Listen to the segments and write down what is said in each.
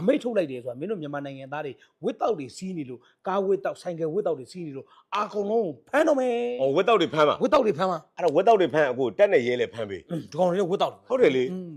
အမိတ်ထုတ်လိုက်တယ်ဆိုတာမင်းတို့မြန်မာနိုင်ငံသားတွေဝစ်တောက်တွေစီးနေလို့ကားဝစ်တောက်ဆိုင်ကယ်ဝစ်တောက်တွေစီးနေလို့အာကုံလုံးကိုဖမ်းတော့မယ်ဟောဝက်တောက်တွေဖမ်းပါဝစ်တောက်တွေဖမ်းမှာအဲ့တော့ဝက်တောက်တွေဖမ်းအခုတက်နဲ့ရဲလဲဖမ်းပေးအင်းဒီကောင်တွေဝစ်တောက်ဟုတ်တယ်လေอืม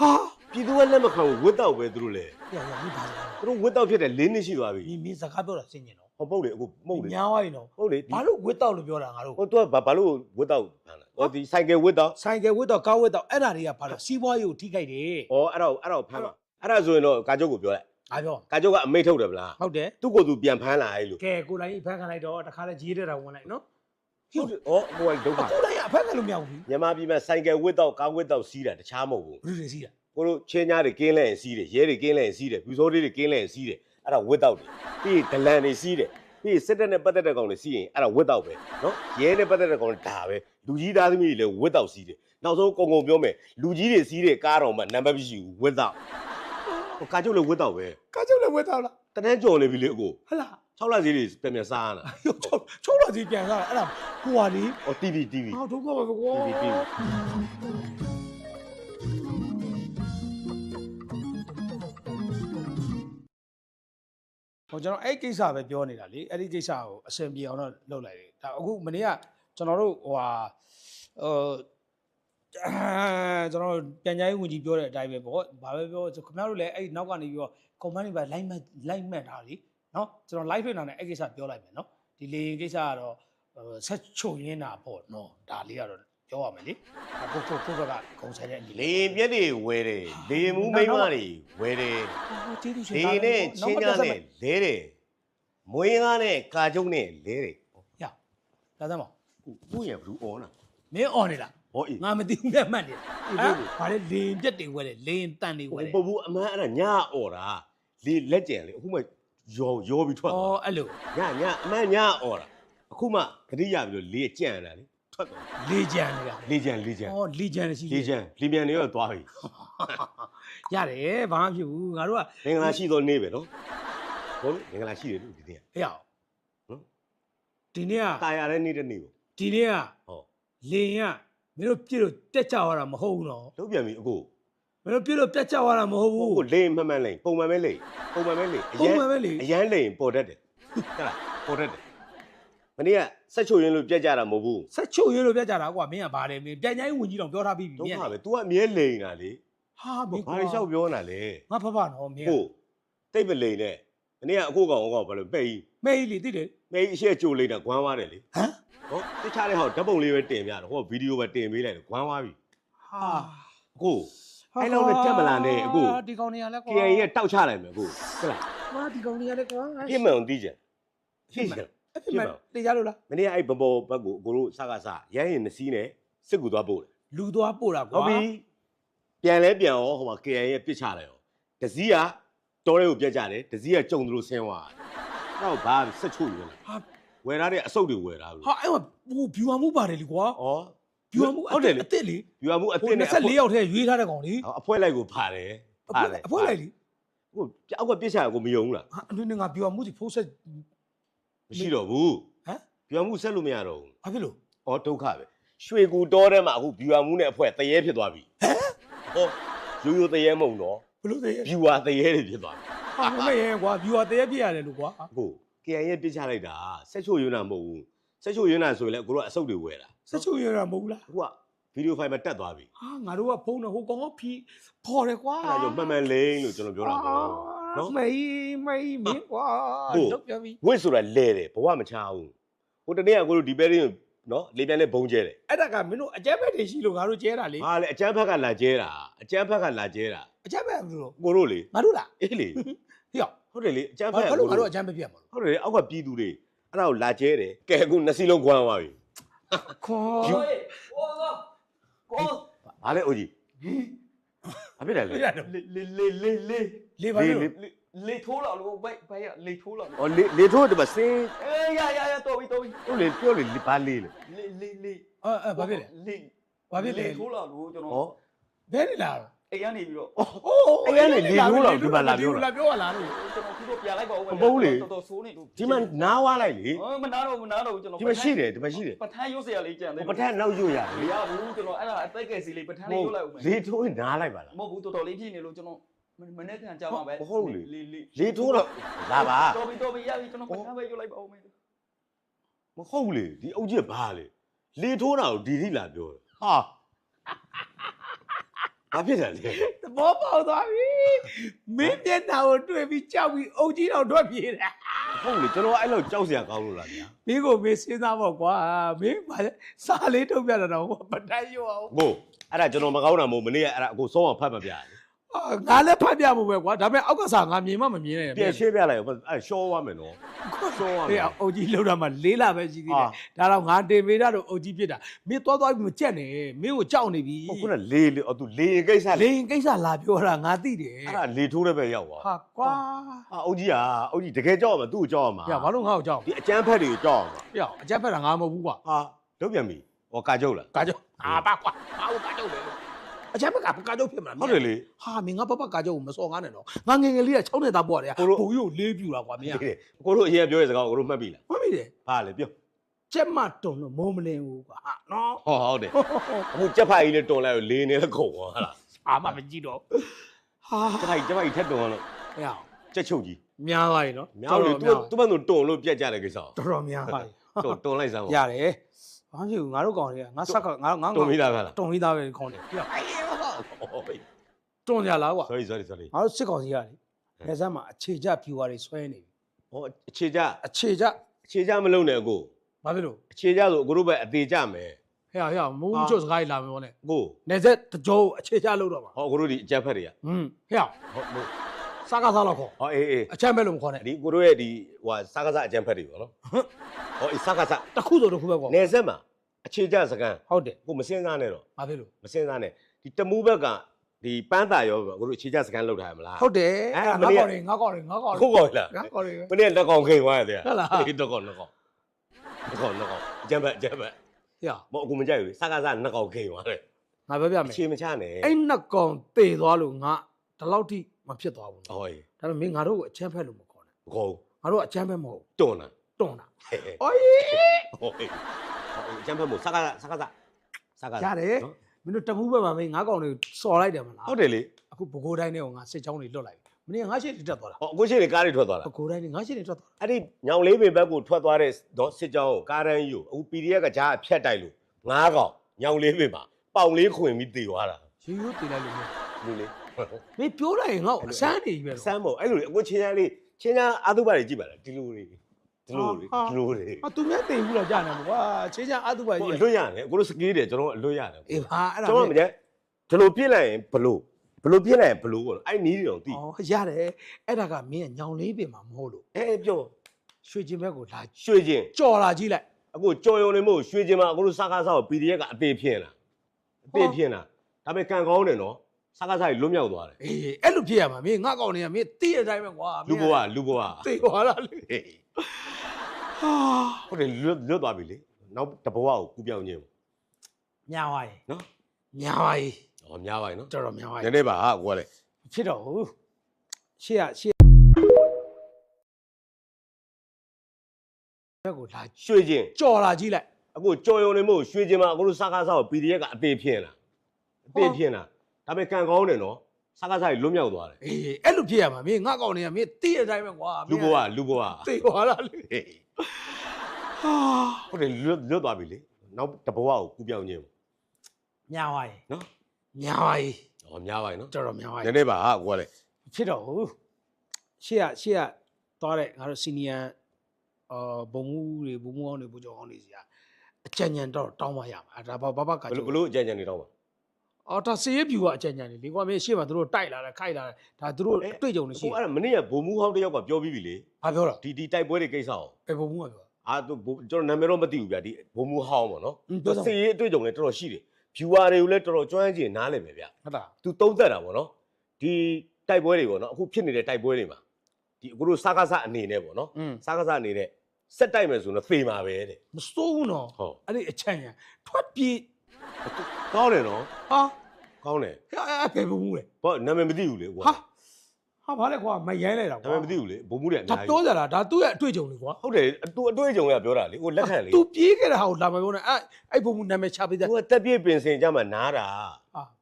ဟာပြည်သူကလက်မခံဘူးဝက်တောက်ပဲသူတို့လဲပြရရမိပါလားသူတို့ဝက်တောက်ဖြစ်တယ်၄နှစ်ရှိသွားပြီမင်းမင်းစကားပြောတာစင်ကျင်တော့ဟောပုတ်လေအခုမှုတ်လေညားသွားရင်တော့ဟုတ်လေဘာလို့ဝစ်တောက်လို့ပြောတာငါတို့ဟိုသူကဘာဘာလို့ဝက်တောက်ဖမ်းလဲဟောဒီဆိုင်ကယ်ဝက်တောက်ဆိုင်ကယ်ဝစ်တောက်ကားဝစ်တောက်အဲ့ဒါတွေကဘာလို့စီးပွားရေးကိုထိခိုက်တယ်ဟောအဲ့တော့အဲ့တော့ဖမ်းပါ အဲ့ဒါဆိုရင်တော့ကာချုပ်ကိုပြောလိုက်ငါပြောကာချုပ်ကအမိတ်ထုတ်တယ်ဗလားဟုတ်တယ်သူ့ကိုယ်သူပြန်ဖမ်းလာအဲ့လိုကဲကိုလိုင်းဖမ်းခံလိုက်တော့တခါလဲကြီးတဲ့တာဝင်လိုက်နော်ဟုတ်တယ်ဟောဟိုကဒုက္ခကိုလိုင်းကအဖမ်းခံလို့မရဘူးမြန်မာပြည်မှာဆိုင်ကယ်ဝက်တောက်ကားဝက်တောက်စီးတာတခြားမဟုတ်ဘူးဘယ်လိုလဲစီးတာကိုတို့ချင်းညာတွေကင်းလဲရင်စီးတယ်ရဲတွေကင်းလဲရင်စီးတယ်ပြူစောတွေကင်းလဲရင်စီးတယ်အဲ့ဒါဝက်တောက်တယ်ပြီးရင်ဒလန်တွေစီးတယ်ပြီးရင်စစ်တပ်နဲ့ပတ်သက်တဲ့ကောင်တွေစီးရင်အဲ့ဒါဝက်တောက်ပဲနော်ရဲနဲ့ပတ်သက်တဲ့ကောင်တွေဒါပဲလူကြီးသားသမီးတွေလည်းဝက်တောက်စီးတယ်နောက်ဆုံးကုံကုံပြောမယ်လူကြီးတွေစီးတဲ့ကားတော်မှနံပါတ်မရှိဘူးဝက်တောက် ဟိုကာချုပ်လည်းဝက်တောက်ပဲကားချုပ်လည်းဝစ်တောက်လားတန်းကြော်နေပြီလေအကိုဟလား6လစီးတွေပြန်ပြန်စားရတာရုပ်ချုပ်ချုပ်လာစီပြန်စားတာအဲ့ဒါဟိုဟာလေဟော TV TV ဟာဒုက္ခပဲကွာ TV TV ဟိုကျွန်တော်အဲ့ကိစ္စပဲပြောနေတာလေအဲ့ဒီကိစ္စကိုအဆင်ပြေအောင်တော့လုပ်လိုက်တယ်ဒါအခုမနေ့ကကျွန်တော်တို့ဟိုဟာဟို ကျွန်တော်ပြန်ကြားရေးဝန်ကြီးပြောတဲ့အတိုင်းပဲပေါ့ဘာပဲပြောခင်ဗျားတို့လည်းအဲ့နောက်ကနေပြီးတော့ comment တွေပဲ like မှတ် like မှတ်တာလीနော်ကျွန်တော် live ထွေးနေတာနဲ့အဲ့ကိစ္စပြောလိုက်မယ်နော်ဒီလေရင်ကိစ္စကတော့ဆက်ချုပ်ရင်းတာပေါ့နော်ဒါလေးကတော့ပြောရမယ်လေကိုကိုကိုကဂုံဆိုင်တဲ့အညီလေရင်ပြက်တွေဝဲတယ်လေရင်မူးမိန်းမတွေဝဲတယ်ဟိုကျေးဇူးရှင်လေရင်နဲ့ချင်းညာနဲ့လဲတယ်မွေးသားနဲ့ကာကျုံနဲ့လဲတယ်ရဒါသမ်းမကိုရဘူးအော်နာမင်း on နေလား ဟောအေးငါမသိဘူးနဲ့မှတ်နေအေးတယ်ဟုတ်ပြီဘာလဲလေရင်ပြက်တွေဝဲတယ်လေရင်တန်တွေဝဲတယ်ပပူအမန်းအဲ့ဒါညအော်တာလေလက်ကျန်လေအခုမှရောရောပြီးထွက်ဩသွားအဲ့လိုညညအမန်းညအော်တာအခုမှဂရိရပြီးတော့လေကြံတာလေထွက်သွားလေကြံနေတာလေကြံလေကြံဩလေကြံရှိလေကြံလေမြန်တွေတော့သွားပြီရတယ်ဘာမှဖြစ်ဘူးငါတို့ကမင်္ဂလာရှိသောနေ့ပဲနော်ဟုတ်မင်္ဂလာရှိတယ်လို့ဒီနေ့အေးအောင်နော်ဒီနေ့ကတာရတဲ့နေ့တဲ့နေ့ပေါ့ဒီနေ့ကဟောလေရင်က မင်းတို့ပြစ်လို့တက်ကြသွားတာမဟုတ်ဘူးနော်လုံးပြန်ပြီအကိုမင်းတို့ပြစ်လို့ပြတ်ကြသွားတာမဟုတ်ဘူးကိုလိန်မှန်မှန်လိန်ပုံမှန်ပဲလိန်ပုံမှန်ပဲလိန်အပုံရန်မှန်ပဲလေ အရန်လိန်ပေါ်တတ်တယ်ဟုတ်လားပေါ်တတ်တယ်မနေ့ကဆက်ချိုရင်းလို့ပြက်ကြတာမဟုတ်ဘူးဆက်ချုပ်ရွေးလို့ပြတ်ကြတာကွာမင်းကဘာလဲမင်းပြန်ချိုင်းဝင်ကြီးတော့ပြောထားပြီးပြီဒုက္မင်းခကပဲ तू ကအမြဲလိန်တာလေဟာမဘာင်းတွေလျှောက်ပြောနေတာလဲငါဖဖနော်မင်းကဟုတ်တိတ်မလိန်နဲ့မနေ့ကအခုကောင်အကောင်ဘာလို့ပဲ့ကြီးမေးလေတိတယ် ပဲကြီးအရှက်ကြိုလိန်တာဂွမ်းသွားတယ်လေဟမ်ဟောတခြားတဲ့ဟောဓာတ်ပုံလေးပဲတင်ပြတယ်ဟောဗီဒီယိုပဲတင်ပေးလိုက်တယ်ဂွမ်းသွားပြီဟာအခုအဲ့လောက်နဲ့တက်မလာနဲ့အခုဒီကောင်တွေကလည်းကွာ KN ရဲ့တောက်ချလိုက်မယ်အခုဟုတ်လားဟာဒီကောင်တွေကလည်းကွာပြစ်မှန်အောင်သိကြသိကြအဲ့ဒီမှာတေးကြလို့လားမနေ့ကအဲ့ဘဘောဘက်ကိုကိုတို့စကားစရမ်းရင်နစီးနဲ့စစ်ကူသွားပို့တယ်လူသွားပို့တာကွာဟုတ်ပြီပြန်လဲပြန်ရောဟိုမှာ KN ရဲ့ပစ်ချတယ်ရောတစည်းကတောထဲကိုပြက်ကြတယ်တစည်းကကြုံသလိုဆင်းသွားတယ် တော့ဘာဆက်ချို့ယူလဲဟာဝယ်ထားတဲ့အဆုတ်တွေဝယ်ထားဘူးဟာအဲ့မှာဟို viewer မှုပါတယ်လေကွာဩ viewer မှုဟုတ်တယ်လေအစ်စ်လေယူမှုအဟိုသစ်နဲ့24ယောက်ထဲရွေးထားတဲ့ကောင်လေအဖွဲလိုက်ကိုပါတယ်အဖွဲအဖွဲလိုက်လေဟိုအောက်ကပြစ်ချကိုမယုံဘူးလားဟာအနည်းငယ် viewer မှုစီဖိုးဆက်မရှိတော့ဘူးဟမ်ယူမှုဆက်လို့မရတော့ဘူးဘာဖြစ်လို့ဩဒုက္ခပဲရွှေကူတောထဲမှာအခုဘီဝါမှုနဲ့အဖွဲတရေဖြစ်သွားပြီဟမ်ဟောရိုးရိုးတရေမုံတော့ဘလို့သေးရဲ့ဘီဝါတရေတွေဖြစ်သွားပြီ ဟာမမေ့ရဲ့ကွာ viewer တည်းပြရတယ်လို့ကွာအခု KN ရဲ့ပြစ်ချလိုက်တာဆက်ချို့ရွန်းတာမဟုတ်ဘူးဆက်ချို့ရွန်းတာဆိုရင်လည်းကိုတို့ကအဆုတ်တွေဝယ်တာစက်ချုပ်ရတာမဟုတ်ဘူးလားအခုကဗီဒီယိုဖိုင်မှာတက်သွားပြီဟာငါတို့ကဖုန်းနဲ့ဟိုကောင်ကဖြီးဖော်တယ်ကွာအဲ့ဒါကြောင့်မှန်မှန်လိမ့်လို့ကျွန်တော်ပြောတာပေါ့နော် မေးမေးမင်းကွာဟုတ် တော့ပြောပြီဝစ်ဆိုတာလဲတယ်ဘဝမချဘူးဟိုတနေ့ကကိုတို့ဒီပဲရင်းနော်လေပြန်လဲဘုံကျဲတယ်အဲ့ဒါကမင်းတို့အကြက်ဘက်တွေရှိလို့ငါတို့ကျဲတာလေဟာလေအကျန်းဖက်ကလာကျဲတာအကျန်းဖက်ကလာကျဲတာအကြက်ဘက်မလို့ကိုတို့လေငါတို့လားအေးလေ ဟေ့အောင်ဟုတ်တယ်လေအကျန်းဖဘာက်ကလို့ငါကိုတို့တို့အကြက်မပြတ်မလို့ဟုတ်တယ်လေအောက်ကပြည်သူတွေအဲ့ဒါကိုလာကျဲတယ်ကဲအခုနှစ်စီလုံးခွမ်းသွားပြီခေါ်ယူကိုဘာလဲအိုကြီးဘာဖြစ်တယ်လဲပြရတယ်လေလေလေလေလေပါလို့လေလေထိုးလာလို့ဘိုက်ဘိုက်ရလေထိုးလာလို့အော်လေလေထိုးတယ်ပါစင်းအေးရရရတော်ပြီတော်ပြီဟုတ်လေပြောလေလေဘာလေးလေလေလေလေအဲ့အဲ့ဘာဖြစ်လဲလေဘာဖြစ်လဲလေထိုးလာလို့ကျွန်ဩတော်ဘယ်နေလား အိမ်ကနေပြီးတော့အိမ်ကနေလေလို့တော့ဒီမှာလာပြောတာလာပြောလားလို့ကျွန်တော်ခုတော့ပြလိုက်ပါဦးမဟုတ်လေတော်တော်ဆိုးနေလို့ဒီမှာနားဝါလိုက်လေမနားတော့မနားတော့ကျွန်တော်ဒီမှာရှိတယ်ဒီမှာရှိတယ်ပထန်းရုပ်စရာလေးကြံသေးတယ်ပထန်းနောက်ရုပ်ရမရဘူးကျွန်တော်အဲ့ဒါအသက်ကယ်စီလေးပထန်းလေးရုပ်လိုက်ဦးမယ်လေထိုးနားလိုက်ပါလားမဟုတ်ဘူးတော်တော်လေးဖြစ်နေလို့ကျွန်တော်မနေ့ကကြာမှာပဲမဟုတ်လေလေထိုးတော့လာပါတော်ပြီတော်ပြီရပြီကျွန်တော်ပထန်းပဲရုပ်လိုက်ပါဦးမယ်မဟုတ်လေဒီအုပ်ကြီးကဘာလဲလေထိုးတာကိုဒီထိလာပြောတယ်ဟာ ဘာဖြစ်တယ်လဲသဘောပေါက်သွားပြီမင်းမျက်နှာကိုတွေ့ပြီးကြောက်ပြီးအုပ်ကြီးတော့ထွက်ပြေးတာဟုတ်လေကျွန်တော်အဲ့လောက်ကြောက်စရာကောင်းလို့လားဗျာမင်းကိုမင်းစဉ်းစားပေါ့ကွာမင်းဘာလဲစားလေးထုတ်ပြတာတော့ပတန်းရောအောင်ကိုအဲ့ဒါကျွန်တော်မကောင်းတာမဟုတ်မနေ့ကအဲ့ဒါအကိုစောအောင်ဖတ်မပြတယ်အာ ငါလည်းဖတ်ပြဖို့ပဲကွာဒါပေမဲ့အောက်ကစားငါမြင်မှမမြင်နဲ့ပြန်ရှင်းပြလိုက်အဲ့ရှောသွားမယ်နော်ရှောသွားမအေးယ်အုပ်ကြီးလောက်တာမှလေးလာပဲရှိသေးတယ်ဒါတော့ငါတင်ပေးတာတော့အုပ်ကြီးဖြစ်တာမင်းသွားသွားပြီးမကြက်နဲ့မင်းကိုကြောက်နေပြီဟုတ်ခုနလေလေအော်သူလေကိစ္စလေလေရင်ကိစ္စလာပြောတာငါသိတယ်အဲ့ဒါလေထိုးတဲ့ပဲရောက်သွားဟာကွာအာအုတ်ကြီးอ่ะအုတ်ကြီးတကယ်ကြောက်ရမှာသူ့ကိုကြောက်ရမှာပြဘာလို့ငါ့ကိုကြောက်ဒီအကျန်းဖက်တွေကိုကြောက်ရမှာပြအကြက်ဖက်တာငါမဟုတ်ဘူးကွာဟာလုံးပြန်ပြီဟောကာကြုတ်လားကာကြောက်အာပါကွာဘာလို့ကာကြောက်လဲလို့ အကြက်ဖက်ကကာကြောက်ဖြစ်မလားဟုတ်တယ်လေဟာမင်းငါဘဘကာကြောက်ကိုမစော်ကားနဲ့တော့ငါငယ်ငယ်လေးက6နှစ်သားပွားတယ်ဘိုးကြီးကိုလေးပြူတာကွာမင်းကကိုတို့အရင်ပြောတဲ့စကားကိုတို့မှတ်ပြီလားမှတ်မိတယ်ဘာလဲပြောကျက်မတုံလို့မိုးမလင်းဘူးကွာဟာနော်ဟောဟုတ်တယ်အခုကြက်ဖက်ကြီးလေးတွန်လိုက်လို့လေနေလည်းခုံသွားဟာလားအာမမကြည့်တော့ဟာကြက်ဖက်ကြီးကြက်ဖက်ကြီးထက်တွန်လို့ဟဲ့အောင်ကြက်ချုပ်ကြီးများသွားပြီနော်မြောက်လေသူသူ့ဘက်သူတွန်လို့ပြက်ကြတဲ့ကိစ္စတော်တော်များသွားပြီတွန်တွန်လိုက်စမ်းရတယ်ဘာဖြစ်ဘူးငါတို့ကောင်တွေကငါဆက်ကငါငါတွန်ပြီးသားကလားတုံပြီးသားပဲခေါင်းတယ်ပြအေးဟု တ်တွန်ကြလားကွာ sorry sorry sorry ငါတို့စစ်ကောင်စီရတယ်နေစမ်းမှာအခြေချဖြူဝါတွေဆွဲနေပြီဟောအခြေကြအခြေချအခြေကြမလုံးနဲ့အကိုဘာဖြစ်လို့အခြေကြဆိုအကိုတို့ပဲအသေးကြမယ်ဟဲ့ဟဲ့မူးချုပ်စကားကြီးလာပြောနေအကိုနေဆက်တကြောအခြေချလို့တော့ပါဟောအကိုတို့ဒီအကြက်ဖက်တွေကဟွန်းဟဲ့ဟုတ်ဟုတ်စားကားစားတော့ခေါ်ဟောအေးအေးအချမ်းပဲလို့မခေါ်နဲ့ဒီကိုတို့ရဲ့ဒီဟိုဟာစကားစအကြံဖက်တွေပေါ့နော်ဟောအေးစကားစတစ်ခုဆိုတစ်ခုပဲခေါ်နေဆက်မှာအခြေကြစကန်ဟုတ်တယ်ကိုမစင်းစားနဲ့တော့ဘာဖြစ်လို့မစင်းစားနဲ့ဒီတမူးဘက်ကဒီပန်းတာရောကိုတို့အခြေကြစကန်လောက်ထားရမလားဟုတ်တယ်အဲ့အဲ့ဒါဒါမနေ့ငါကောက်တယ်ငါကောက်တယ်ငါကောက်ခုကောလားငါကောက်တယ်မနေ့လက်ကောင်ခိန်သွားရတယ်ဟုတ်လားအေးတော့ကောတော့ကောတော့ကောတော့ကောအကြံဖက်အကြံဖက်ဟဲ့မဟုတ်အကူမကြိုက်ဘူးစကားစနှစ်ကောင်ခိန်သွားတယ်ငါပြောပြမယ်အခြေမချနဲ့အဲ့နှစ်ကောင်တေသွားလို့ငါဒီလောက်ထိမဖြစ်သွားဘူးနော်ဟောအေးဒါပေမဲ့မင်းငါတို့ကိုအချမ်းဖက်လို့မခေါ်နဲ့ကောငါတို့ကအချမ်းဖက်မဟုတ်တွန်းလာတွန်းတာဟဲ့ဟဲ့အိုးဟောအေးဟောအေးအကြံဖက်မို့စကားစစကားစစကားရတယ်နော် မင်းတို့တမူးဘက်မှာမင်းငါကောင်တွေစော်လိုက်တယ်မလားဟုတ်တယ်လေအခုဘကိုးတိုင်းနဲ့ကိုငါစစ်ချောင်းတွေလွတ်လိုက်ပြီမင်းကငါရှေ့တွေတက်သွားတာဟောအခုရှိနေကားတွေထွက်သွားဘတာကိုးတိုင်းနဲ့ငါရှေ့တွေထွက်သွားတာအဲ့ဒီညောင်လေးပင်ဘက်ကိုထွက်သွားတဲ့တော့စစ်ကြောင်းကိုကားရန်ယူအခု PDF ကကြားဖြတ်တိုက်လို့ငားကောင်ညောင်လေးပင်မှာပေါင်လေးခွင်ပြီးတေသွားတာရေရိုးတင်လိုက်လို့မင်းလူလေးမင်းပြောလိုက်ရင်ငါ့ကိုအစမ်းနေပြီပဲစမ်းမို့အဲ့လိုလေအခုချင်းချမ်းလေးချင်းချမ်းအာသုဘတွေကြည့်ပါလားဒီလိုလေး ဒီလိုလေးဟာဒီလိုလေးဟာသူများတင်ဘူးလားကြာနေမှာကွာချင်းချမ်းအတုပါဟိုကြီးအလွတ်ရတယ်အခုတို့စကေးတယ်ကျွန်တော်အလွတ်ရတယ်အေးဟာအဲ့ဒါကျွန်တော်မကြဒီလိုပြစ်လိုက်ရင်ဘလို့ဘလို့ပြစ်လိုက်ရင်ဘလို့ပေါ့အဲ့နီးတွေတော့သိอ๋อရတယ်အဲ့ဒါကမင်းကညောင်လေးပင်မှာမဟုတ်လို့အဲပြောရွှေချင်းဘက်ကိုလာရွှေချင်းကြော်လာကြည့်လိုက်အခုကြော်ရုံနေမို့ရွှေချင်းမှာအခုတို့စကားစားကို PDF ကအသေးဖြစ်လာအသေးဖြစ်လာဒါပေမဲ့ကံကောင်းတယ်နော်စကားစားကြီးလွတ်မြောက်သွားတယ်အေးအဲ့လိုဖြစ်ရမှာမင်းငါကောင်တွေကမင်းသိတဲ့အတိုင်းပဲကွာလူဘဝလူဘဝသိသွားတာလေ ဟေးဟာဟုတ်တယ်လွတ်လွတ်သွားပြီလေနောက်တဘဝကိုကူပြောင်းခြင်းညာဝါရီနော်ညာဝါရီဟောများပါရဲ့နော်တော်တော်ညာဝါရီနည်းနည်းပါဟာကိုကလည်းဖြစ်တော့ဘူးရှေ့ကရှေ့ဘက်ကိုလာရွှေချင်းကြော်လာကြည့်လိုက်အခုကြော်ရုံနေမို့ရွှေချင်းမှာအခုတို့စကားစားကို PDF ကအသေးဖြစ်လာအသေးဖြစ်လာဒါပေမဲ့ကံကောင်းတယ်နော် စကားစားကြီးလွတ်မြောက်သွားတယ်အေးအဲ့လိုဖြစ်ရမှာမင်းငါကောင်တွေကမင်းသိတဲ့အတိုင်းပဲကွာလူဘဝလူဘဝသိသွားတာလေဟေးဟာဟုတ်တယ်လွတ်လွတ်သွားပြီလေနောက်တဘဝကိုကူပြောင်းခြင်းညာဝါရီနော်ညာဝါရီဟောများပါရဲ့နော်တော်တော်ညာဝါရီနည်းနည်းပါဟာကိုကလည်းဖြစ်တော့ဘူးရှေ့ကရှေ့ကသွားတဲ့ငါတို့စီနီယံအာဘုံမှုတွေဘုံမှုအောင်တွေဘုံကြောင်အောင်တွေစီကအကြံဉာဏ်တော့တောင်းပါရမှာအဲဒါဘာဘာဘာကဘလို့ဘလို့အကြံဉာဏ်နေတော့ပါ အော်ဒါစေရဖြူကအကြံဉာဏ်နေလေကွာမင်းရှေ့မှာသူတို့တိုက်လာတယ်ခိုက်လာတယ်ဒါသူတို့တွေ့ကြုံနေရှိဟိုအဲ့ဒါမနေ့ကဘုံမူးဟောင်းတစ်ယောက်ကပြောပြီးပြီလေဘာပြောတာဒီဒီတိုက်ပွဲတွေကိစ္စအောင်ဘယ်ဘုံမူးကပြောအာသူကျွန်တော်နာမည်တော့မသိဘူးဗျာဒီဘုံမူးဟောင်းပေါ့နော်စေရအတွေ့အကြုံလည်းတော်တော်ရှိတယ် viewer တွေကိုလည်းတော်တော်ကျွမ်းကျင်နားလည်မယ်ဗျာဟုတ်လား तू သုံးသက်တာပေါ့နော်ဒီတိုက်ပွဲတွေပေါ့နော်အခုဖြစ်နေတဲ့တိုက်ပွဲတွေမှာဒီအခုတို့စကားစအနေနဲ့ပေါ့နော်စကားစအနေနဲ့စက်တိုက်မယ်ဆိုတော့ဖေးမှာပဲတဲ့မစိုးဘူးနော်အဲ့ဒီအချမ်းရထွက်ပြေး ကောင်းတယ်နော်ဟာကောင်းတယ်အဲ့အဲ့ဘယ်ဘုံမှုလဲဘောနာမည်မသိဘူးလေကွာဟာဟာဘာလဲကွာမရိုင်းလိုက်တာနာကွာမည်မသိဘူးလေဘုံမူတွေအဒါများကြီးပြောကြတာဒါသူ့ရဲ့အတွေ့အကြုံတွေကွာဟုတ်တယ်သူအတွေ့အကြုံကပြောတာလေဟိုလက်ခံလေသူပြေးခဲ့တဲ့ဟာကိုလာမပြောနဲ့အဲ့အဲ့ဘုံမှုနာမည်ချပေးတဲ့သူကတက်ပြည့်ပင်စင်ကြမှာနားတာ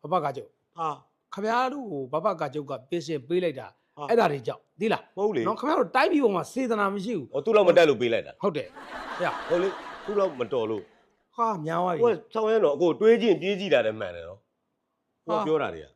ဟာဘဘကကြောက်ဟာခမရတို့ကိုဘဘကကျုပ်ကပြင်ဆင်ပေးလိုက်တာဟာအဲ့ဒါတွေကြောင့်ဒီလားမဟုတ်လေနော်ခမရတို့တိုင်းပြည်ပေါ်မှာစေတနာမရှိဘူးဟောသူ့လောက်မတက်လို့ပေးလိုက်တာဟုတ်တယ်ဟဲ့ဟုတ်လေသူ့လောက်မတော်လို့ ဟာများသွားပြီဟိုဆောင်းရမ်းတော့အကိုတွေးချင်းပြေးကြည့်တာလည်းမှန်တယ်နော်ဟိုဟာပြောတာတွေက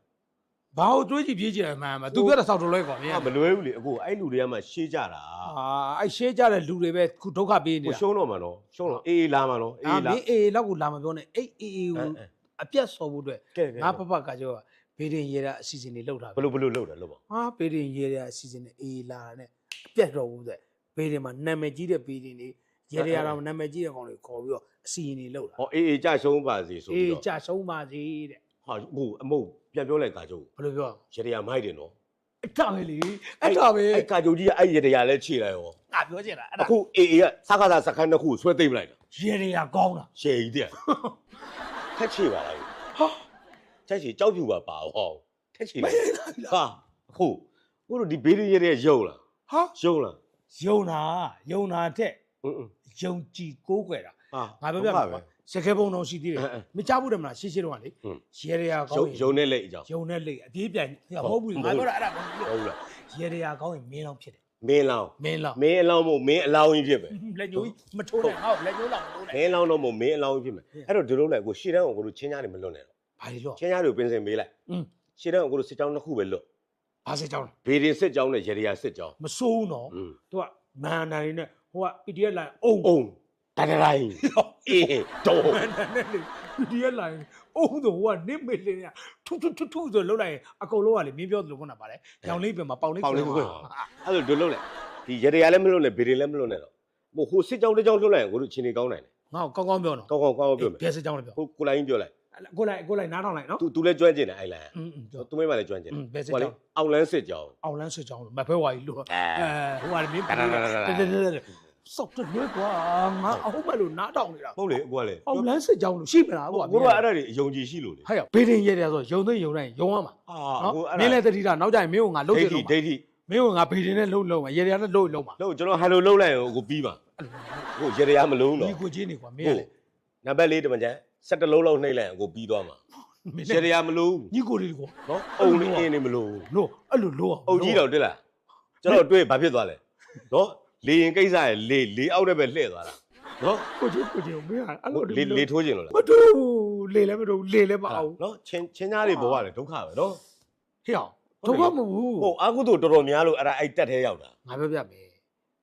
ဘာလို့တွေးကြည့်ပြေးကြည့်တယ်မှန်မှာ तू ပြောတာစောက်တော်လဲကွာမင်းဟာမလွဲဘူးလေအကိုအဲ့လူတွေကမှရှေးကြတာဟာအဲ့ရှေးကြတဲ့လူတွေပဲခုဒုက္ခပေးနေကိုတာရှုံးတော့မှာနော်ရှုံးတော့အေးအေးလာမှာနော်အေးအာအေးလာမင်းအေးလောက်ကိုလာမပြောနဲ့အေးအေးအေးအဲကိုအဲအပြတ်စော်ဖို့အတွက်ကဲကဲငါဘဘကကျုပ်ကဘေးရင်ရေတာအစီအစဉ်တွေလုပ်တာဘလို့ဘလို့လောက်တယ်လို့ပေါ့ဟာဘေးရင်ရေတာအစီအစဉ်တွေအေးလာတာနဲ့အပြတ်တော့ဘူးတဲ့ဘေးရင်မှာနာမည်ကြီးတဲ့ဘေးရင်တွေ ရေရတာနာမည်ကြီးတဲ့ကောင်တွေခေါ်ပြီးတော့အစီအစဉ်တွေလုပ်တာဟောအေးအေးကြရှုံးပါစေဆိုအေးပြီးတော့ကြဆုံးပါစေတဲ့ဟာအခုအမုတ်ပြန်ပြောလိုက်ကကြုံဘယ်လိုပြောရတရမိုက်တယ်နော်အဲ့ဒါပဲလေအဲ့ဒါပဲအဲ့ကကြုံကြီးကအဲ့ရတရလဲခြေလိုက်ရောငါပြောချင်တာအဲ့အဒါခုအေးအေးကစကားသာစခန်းတစ်ခုဆွဲသိမ့်လိုက်တာရေရကောင်းတာရှယ်ကြီးတဲ့ထက်ချေပါလားဟာချက်ချေကြောက်ပြူပါပါဟောထက်ချေလိုက်ဟာအခုကိုတို့ဒီဘေးရရတဲ့ရုပ်လားဟာရုပ်လားယုံနာယုံနာတဲ့อืม ယုံကြည်ကိုးကွယ်တာငါပြောပြမှာပါစကဲပုံတော်ရှိသေးတယ်မကြဘူးတယ်မလားရှင်းရှင်းတော့ကလေရေရရာကောင်းရင်ယုံနဲ့လက်အကြောင်းယုံနဲ့လက်အပြေးပြန်မဟုတ်ဘူးငါပြောတာအဲ့ဒါဟုတ်လားရေရရာကောင်းရင်မင်းလောင်းဖြစ်တယ်မင်းလောင်းမင်းလောင်းမင်းအလောင်းမို့မင်းအလောင်းကြီးဖြစ်မယ်လက်ညိုးကြီးမထိုးနဲ့ဟောလက်ညိုးလောင်းမထိုးနဲ့မင်းလောင်းတော့မို့မင်းအလောင်းကြီးဖြစ်မယ်အဲ့တော့ဒီလိုလိုက်ကိုရှေ့တန်းကိုကိုတို့ချင်းကြားနေမလွတ်နဲ့တော့ဘာလို့ချင်းကြားတွေကိုပင်စင်မေးလိုက်ရှေ့တန်းကိုကိုတို့စစ်ကြောင်းတစ်ခုပဲလွတ်ဘာစစ်ကြောင်းလဲဘေဒင်စစ်ကြောင်းနဲ့ရေရရာစစ်ကြောင်းမစိုးဘူးနော်သူကမဟာနာရီနဲ့ ဟိုက PDF line အုံအုံတရတိုင်းအေးတော့ PDF line အုံဆိုဟိုကနစ်မေလင်းရထုထုထုထုဆိုလှုပ်လိုက်ရင်အကုန်လုံးကလေမင်းပြောသလိုခုနပါလေကြောင်လေးပြန်မှာပေါင်လေးပေါင်လေးခွဲအဲ့လိုဒုလုံးလေဒီရရလည်းမလွတ်နဲ့ဗေဒလည်းမလွတ်နဲ့တော့ဟိုဟိုစစ်ကြောင်းတစ်ကြောင်းလှုပ်လိုက်ရင်ကိုတို့ချင်းနေကောင်းနိုင်တယ်ငါ့ကိုကောင်းကောင်းပြောနော်ကောင်းကောင်းကောင်းပြောမယ်ပြည့်စစ်ကြောင်းလည်းပြောဟိုကိုလိုင်းပြောလိုက်ကိုလိုက်ကိုလိုက်နားထောင်လိုက်နော် तू तू လည်းကျွမ်းကျင်တယ်အိုင်လန်อืมသူမိမလည်းကျွမ်းကျင်တယ်ဟိုလေအောင်လန်းစစ်ကြောင်းအောင်လန်းစစ်ကြောင်းလို့မဖွဲဝါကြီးလို့အဲဟိုကလည်းမင်းပြတယ် စောက်တယ်လွဲကွာငါအဟုတ်မဲ့လို့နားထောင်နေတာဟုတ်လေကိုကလည်းအောင်လန်းဆွေချောင်းလို့ရှိမလားကွာကိုကအဲ့ဒါတွေအယုံကြည်ရှိလို့လေဟဲ့ဘေးတင်ရဲတယ်ဆိုယုံသိယုံတိုင်းယုံရမှာအာနော်ကိုမင်းအဲ့လည်းတတိတာနောက်ကြရင်မင်းကငါလှုပ်ဒိတယ်ဋ္ဌိလို့ဒိဋ္ဌိမင်းကငါဘေးတင်နဲ့လှုပ်လုံးမှာရဲရဲနဲ့လှုပ်လုံးမှာလို့ကျွန်တော်ဟယ်လိုလုံးလိုက်ရင်ကိုပြီးပါကိုရရမလုံးတော့ဒီကိုချင်းနေကွာမင်းကကိုလေနံပါတ်၄တမန်ကျန်17လုံးလောက်နှိပ်လိုက်ရင်ကိုပြီးသွားမှာမင်းရရမလုံးညီကိုလေးကွာနော်အုံလေးအင်းနေမလို့လို့အဲ့လိုလို့အုံကြီးတော့တွေ့လားကျွန်တော်တွေ့ဘာဖြစ်သွားလဲနော် လေရင်ကိစ္စရလေလေအောက်နဲ့ပဲလှည့်သွားတာနော်ကိုချင်းကိုချင်းမင်းကအဲ့လိုလေလေထိုးခြင်းလို့လားမတူလေလည်းမတူလေလည်းမအောင်နော်ချင်းချင်းသားတွေဘဝလေဒုက္ခပဲနော်ဟဲ့အောင်ဒုက္ခမဟုတ်ဘူးဟိုအာကုသို့တော်တော်များလို့အဲ့ဒါအဲ့တက်ထဲရောက်တာငါပြောပြမယ်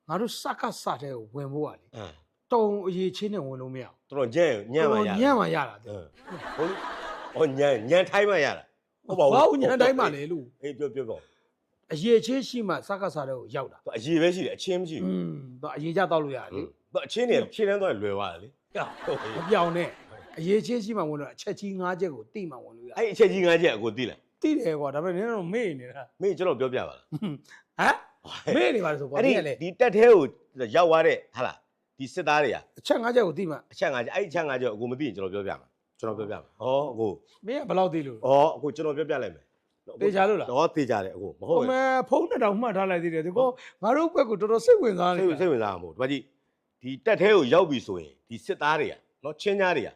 ငါတို့စကစတဲ့ကိုဝင်ဖို့ကလေအင်းတုံအရေးချင်းနဲ့ဝင်လို့မရဘူးတော်တော်ညံ့ညံ့မှရညံ့မှရတာအင်းဟိုဟောညံ့ညံ့ထိုင်းမှရတာဟုတ်ပါဘူးဘာဦးညံ့တိုင်းမှလေလို့အေးပြောပြောပေါ့ အရေးချင်းရှိမှစကစတဲ့ကိုရောက်တာသူအရေးပဲရှိတယ်အချင်းမရှိอืဘူးมတော့အရေးကြတော့လို့ရတယ်လေသူအချင်းတွေဖြည့်တန်းသွားရင်လွယ်သွားတယ်လေဟုတ်ကဲ့မပြောင်းနဲ့အရေးချင်းရှိမှဝင်တော့အချက်ကြီး၅ချက်ကိုတိမှဝင်လို့ရအဲ့အချက်ကြီးငါးချက်အကိုသိလားတိတယ်ကွာဒါပေမဲ့နင်တို့မေ့နေတာမင်းကျွန်တော်ပြောပြပါလား ဟမ်မေ့နေပါလေဆိုကွာအဲ့ဒီဒီကလေဒီတက်ထဲကိုရောက်သွားတဲ့ဟာလားဒီစစ်သားတွေကအချက်၅ချက်ကိုတိမှအချက်ငါးချက်အဲ့ဒီအချက်ငါးချက်ကိုအကိုမသိရင်ကျွန်တော်ပြောပြမှာကျွန်တော်ပြောပြမှာဟောအကိုမင်းကဘယ်လောက်သိလို့ဩအကိုကျွန်တော်ပြောပြလိုက်မယ် တေချာလို့လားတော့တေချာတယ်အကိုမဟုတ်ဟိုဘူးမဲဖုန်းနဲ့တောင်မှတ်ထားလိုက်သေးတယ်ဒီကောငါတို့ဘက်ကတော်တော်စိတ်ဝင်စားနေစိတ်စိတ်ဝင်စားမှာမဟုတ်ဒီမှာကြည့်ဒီတက်ထဲကိုရောက်ပြီဆိုရင်ဒီစစ်သားတွေကနော်ချင်းကြားတွေက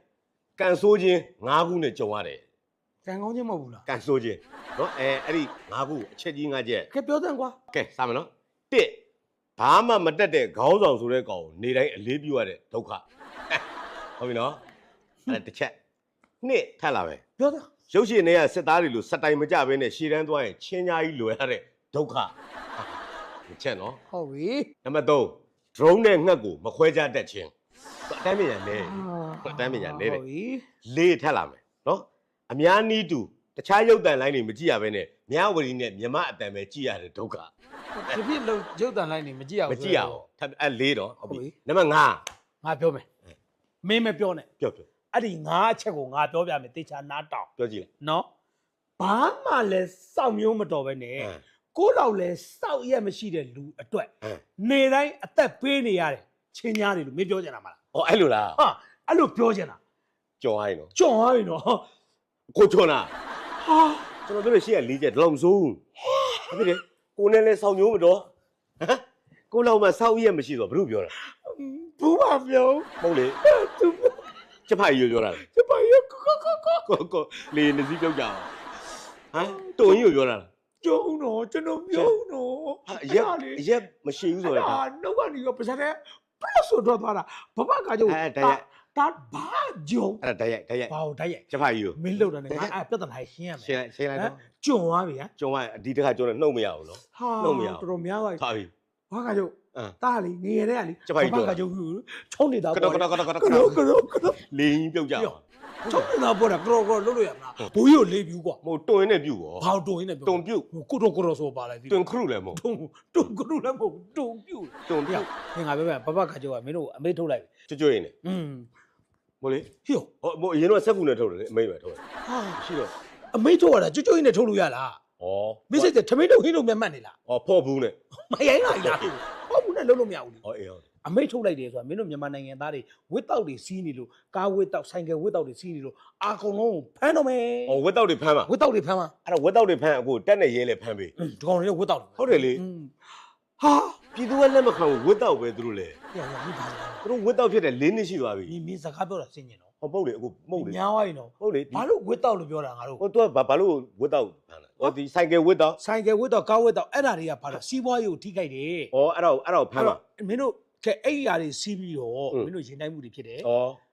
ကန်ဆိုးခြင်း၅ခုနဲ့ကြုံရတယ်ကံကောင်းချင်းမဟုတ်ဘူးလားကန်ဆိုးခြင်းနော်အဲအဲ့ဒီ၅ခုအချက်ကြီး၅ချက်ကဲပြောတဲ့ကွာကဲစမယ်နော်တစ်ဘာမှမတက်တဲ့ခေါင်းဆောင်ဆိုတဲ့ကောင်ကိုနေတိုင်းအလေးပြုရတဲ့ဒုက္ခဟုတ်ပြီနော်အဲ့ဒါတစ်ချက်နှစ်ထပ်လာပဲပြောတဲ့ ရုပ်ရှင်တွေကစစ်သားတွေလို့စက်တိုင်မကြဘဲနဲ့ရှည်တန်းသွားရင်ချင်းကြားကြီးလွယ်ရတဲ့ဒုက္ခတစ်ချက်နော်ဟုတ်ပြီနံပါတ်3 drone နဲ့ငှက်ကိုမခွဲခြားတတ်ခြင်းအတန်းမြညာနေအတန်းမြညာနေတယ်ဟုတ်ပြီလေးထက်လာမယ်နော်အများနီးတူတခြားရုပ်တံလိုင်းတွေမကြည့်ရဘဲနဲ့မြဝရီနဲ့မြမအတန်ပဲကြည့်ရတဲ့ဒုက္ခဒီပြည့်လုံးရုပ်တန်လိုက်နေမကြည့်ရမဘူးကြည့်ရအောင်ထပ်အဲ့လေးတော့ဟုတ်ဟုတ်ပြီပြီနံပါတ်5ငါပြောမယ်မင်းမပြောနဲ့ပြောပြော အဲ့ဒီငါအချက်ကိုငါပြောပြမယ်တေချာနားတောင်ပြောကြည့်လိုက်နော်ဘာမှလည်းစောင့်မျိုးမတော်ပဲနဲ့အင်းကိုယ်တော့လည်းစောက်ရက်မရှိတဲ့လူအတွက်အင်းနေတိုင်းအသက်ပေးနေရတယ်ချင်းညားတွေလို့မင်းပြောချင်တာမလားဩအဲ့လိုလားဟာအဲ့လိုပြောချင်တာကြော်ဟိုင်းနော်ကြော်သွားပြီနော်ကိုချွန်လားဟာကျွန်တော်ပြောလို့ရှိရလေးချက်ဒီလောက်မစိုးဘူးဟုတ်ပြီလေကိုနဲ့လဲဆောင်းမျိုးမတော်ဟမ်ကိုလောက်မှစောက်ရက်မရှိဆိုတော့ဘုပြောတာဘူးပါပြောဟုတ်လေသူ ချက်ဖိုက်ရွပြောတာလေစပါရကိုကိုကိုကိုကိုကိုလေနေစည်းပြုတ်ကြအောင်ဟမ်တုံကြီးကိုပြောတာလားကျုံတော့ကျွန်တော်မြုံတော့ဟာအရက်အရက်မရှိဘူးဆိုအဲ့တော့ဒါနှုတ်ကနေရောပါစတဲ့ပလက်ဆိုတော့သွားတာဘဘကကျုံအဲတိုက်ရိုက်ဒါဘာဂျုံအဲ့ဒါတိုက်ရိုက်တိုက်ရိုက်ဘာကိုတိုက်ရိုက်ကျဖကြီးကိုမင်းလှုပ်တာနဲ့ငါအဲ့ပြဿနာရှင်းရမယ်ရှင်းလိုက်ရှင်းလိုက်တော့ကျုံသွားပြီဟမ်ကျုံကအဒီတစ်ခါကျုံတော့နှုတ်မရဘူးနော်ဟာနှုတ်မရဘူးတော်တော်များပါပြီထားပြီဘာကကျုံအင်း တားလေငရေတဲ့ကလေကျပိုက်ပြောကကျုံချုံနေတာကပေါ့တော့ကတော့ကတော့ကကတော့ရောကရောကရောလင်းကြီးပြုတ်ကြပါချုံနေတာပေါ့တာကရောကရောလှုပ်လို့ရမလားဘိုးကြီးကိုလေးပြူကွာမဟုတ်တွင်းနဲ့ပြုတ်ရောဘာတွင်းနေပြောတွန်ပြုတ်ကိုတော့ကိုတော့ဆိုပါလိုက်ပြီတွင်ခရုလည်းမဟုတ်တွန်းတွန်းကလူလည်းမဟုတ်တွန်းပြူတွန်ပြုတ်ငင်္ဂါပဲပဲဘဘကကျုံကမင်းတို့အမေထုတ်လိုက်ပြီကြွကြွရင်းနဲ့อืมမို့လေဟိုဟောမို့အရင်တော့စက်ကူနဲ့ထုတ်တယ်လေအမိတ်ပဲထုတ်တယ်ဟာရှိတော့အမေထုတ်ရတာကျွတ်ကျွတ်နဲ့ထုတ်လို့ရလားဩ မင်းစိတ်တဲ့ထမင်းတို့ဟင်းတို့မျက်မှတ်နေလားဩဖော့ဘူးနဲ့မရိုင်းလိုက်လားဟုတ်ဘူးနဲ့လုံးလို့မရဘူးလေဩအေးဟုတ်အမိတ်ထုတ်လိုက်တယ်ဆိုတာမင်းတို့မြန်မာနိုင်ငံသားတွေဝစ်တောက်တွေစီးနေလို့ကားဝစ်တောက်ဆိုင်ကယ်ဝစ်တောက်တွေစီးနေလို့အာကုံလုံးကိုဖမ်းတော့မယ်ဩဝက်တောက်တွေဖမ်းပါဝစ်တောက်တွေဖမ်းမှာအဲ့တော့ဝက်တောက်တွေဖမ်းအခုတက်နဲ့ရဲလဲဖမ်းပေးအင်းဒီကောင်တွေကဝစ်တောက်တွေဟုတ်တယ်လေอืมဟာပြည်သူကလက်မခံဘူးဝက်တောက်ပဲသူတို့လေပြောရမိပါလားသူတို့ဝက်တောက်ဖြစ်တဲ့၄နှစ်ရှိသွားပြီမင်းမင်းစကားပြောတာစင်ကျင်တော့ ဟောပုတ်လေအခုမှုတ်လေ ညာဝိုင်းတော့ ဟုတ်လေ ဘာလို့ဝစ်တောက်လို့ပြောတာငါတို့ ဟိုသူကဘာဘာလို့ဝက်တောက်ဖမ်းလဲဟောဒီဆိုင်ကယ်ဝက်တောက် ဆိုင်ကယ်ဝစ်တောက်ကားဝစ်တောက်အဲ့ဒါတွေကဘာလို့စီးပွားရေးကိုထိခိုက်တယ် ဩအဲ့တော့အဲ့တော့ဖမ်းပါ မင်းတို့ကဲအဲ့ဒီຢာတွေစီးပြီးတော့ อืม မင်းတို့ရင်တိုင်းမှုတွေဖြစ်တယ် ဩ